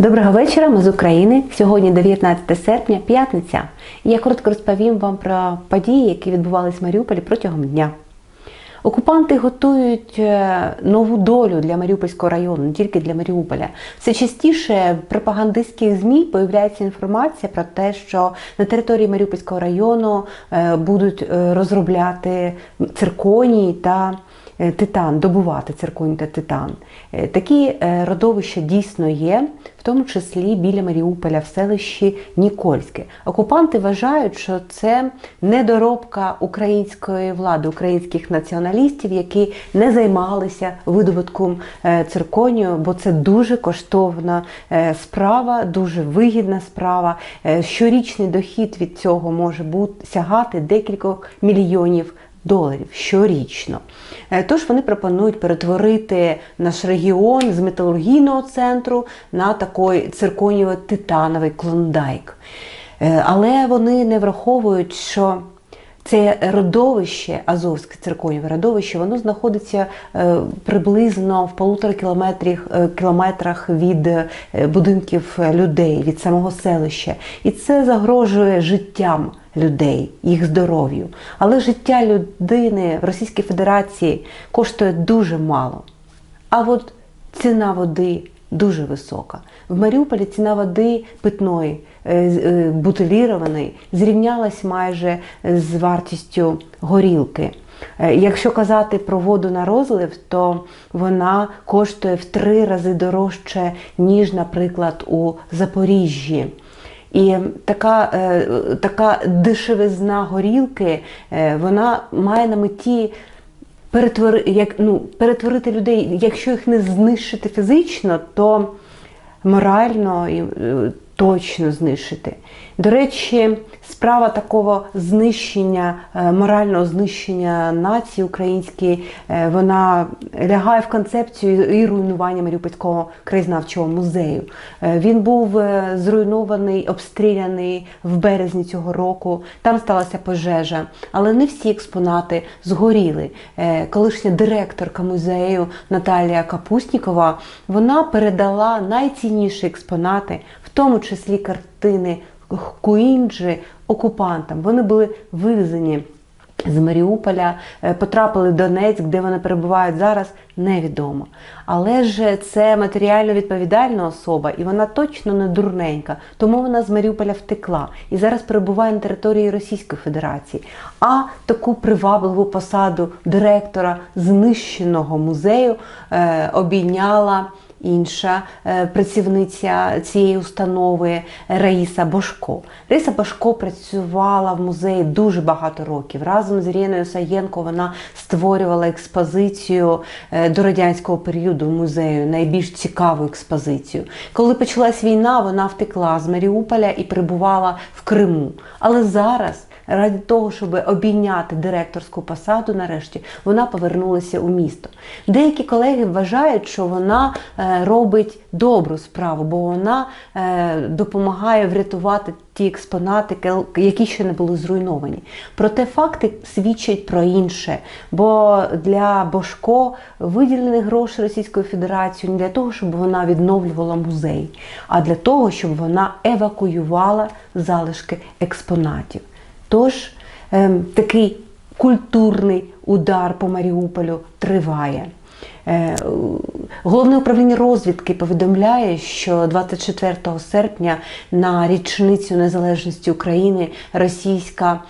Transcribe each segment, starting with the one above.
Доброго вечора, ми з України. Сьогодні 19 серпня, п'ятниця. Я коротко розповім вам про події, які відбувалися в Маріуполі протягом дня. Окупанти готують е, нову долю для Маріупольського району, не тільки для Маріуполя. Все частіше в пропагандистських ЗМІ появляється інформація про те, що на території Маріупольського району е, будуть е, розробляти цирконії та титан, добувати цирконій та титан. Е, Такі е, родовища дійсно є, в тому числі біля Маріуполя в селищі Нікольське. Окупанти вважають, що це недоробка української влади, українських націоналістів, які не займалися видобутком е, цирконію, бо це дуже коштовна е, справа, дуже вигідна справа. Е, Щорічний дохід від цього може бути сягати декількох мільйонів доларів щорічно. Е, Тож вони пропонують перетворити наш регіон з металургійного центру на такий цирконієво-титановий клондайк. Е, Але вони не враховують, що це родовище, Азовське цирконіве родовище, воно знаходиться е, приблизно в полутора е, кілометрах від е, будинків людей, від самого селища. І це загрожує життям людей, їх здоров'ю. Але життя людини в Російській Федерації коштує дуже мало. А от ціна води дуже висока. В Маріуполі ціна води питної, е, е, бутилірованої, зрівнялась майже з вартістю горілки. Е, Якщо казати про воду на розлив, то вона коштує в три рази дорожче, ніж, наприклад, у Запоріжжі. І така, така дешевизна горілки, вона має на меті перетвори, як, ну, перетворити людей, якщо їх не знищити фізично, то морально і е, точно знищити. До речі, справа такого знищення, е, морального знищення нації української, е, вона лягає в концепцію і руйнування Маріупольського краєзнавчого музею. Е, Він був зруйнований, обстріляний в березні цього року. Там сталася пожежа, але не всі експонати згоріли. Колишня директорка музею Наталія Капуснікова вона передала найцінніші експонати, в тому числі картини Куінджі окупантам. Вони були вивезені з Маріуполя, е, потрапили в Донецьк, де вони перебувають зараз, невідомо. Але ж це матеріально відповідальна особа, і вона точно не дурненька, тому вона з Маріуполя втекла і зараз перебуває на території Російської Федерації. А таку привабливу посаду директора знищеного музею е, обійняла інша е, працівниця цієї установи Раїса Бошко. Раїса Бошко працювала в музеї дуже багато років. Разом з Іриною Саєнко вона створювала експозицію е, до радянського періоду в музею, найбільш цікаву експозицію. Коли почалась війна, вона втекла з Маріуполя і перебувала в Криму. Але зараз ради того, щоб обійняти директорську посаду, нарешті вона повернулася у місто. Деякі колеги вважають, що вона е, робить добру справу, бо вона е, допомагає врятувати ті експонати, які ще не були зруйновані. Проте факти свідчать про інше. Бо для Бошко виділені гроші Російською Федерацією не для того, щоб вона відновлювала музей, а для того, щоб вона евакуювала залишки експонатів. Тож ем, такий культурний удар по Маріуполю триває. Е, Головне управління розвідки повідомляє, що 24 серпня на річницю незалежності України російська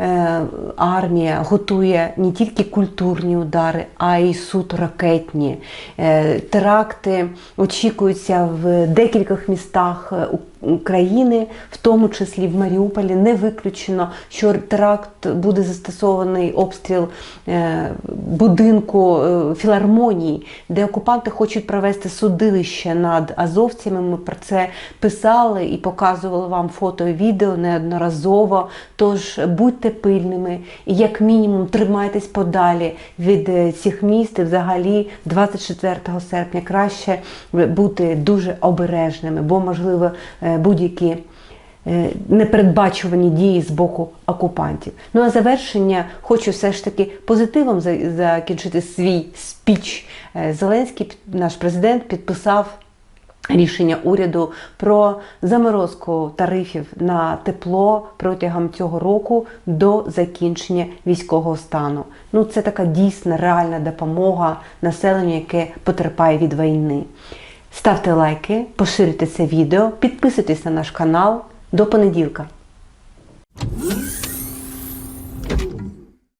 е, армія готує не тільки культурні удари, а й суд ракетні. Е, Теракти очікуються в декількох містах України, в тому числі в Маріуполі. Не виключено, що теракт буде застосований обстріл е, будинку е, філармонії, де окупанти хочуть провести судилище над азовцями. Ми про це писали і показували вам фото і відео неодноразово. Тож будьте пильними і, як мінімум, тримайтесь подалі від е, цих міст. І взагалі 24 серпня краще бути дуже обережними, бо можливо будь-які е, непередбачувані дії з боку окупантів. Ну а завершення хочу все ж таки позитивом закінчити свій спіч. Е, Зеленський, наш президент, підписав рішення уряду про заморозку тарифів на тепло протягом цього року до закінчення військового стану. Ну, це така дійсна реальна допомога населенню, яке потерпає від війни. Ставте лайки, поширюйте це відео, підписуйтесь на наш канал. До понеділка.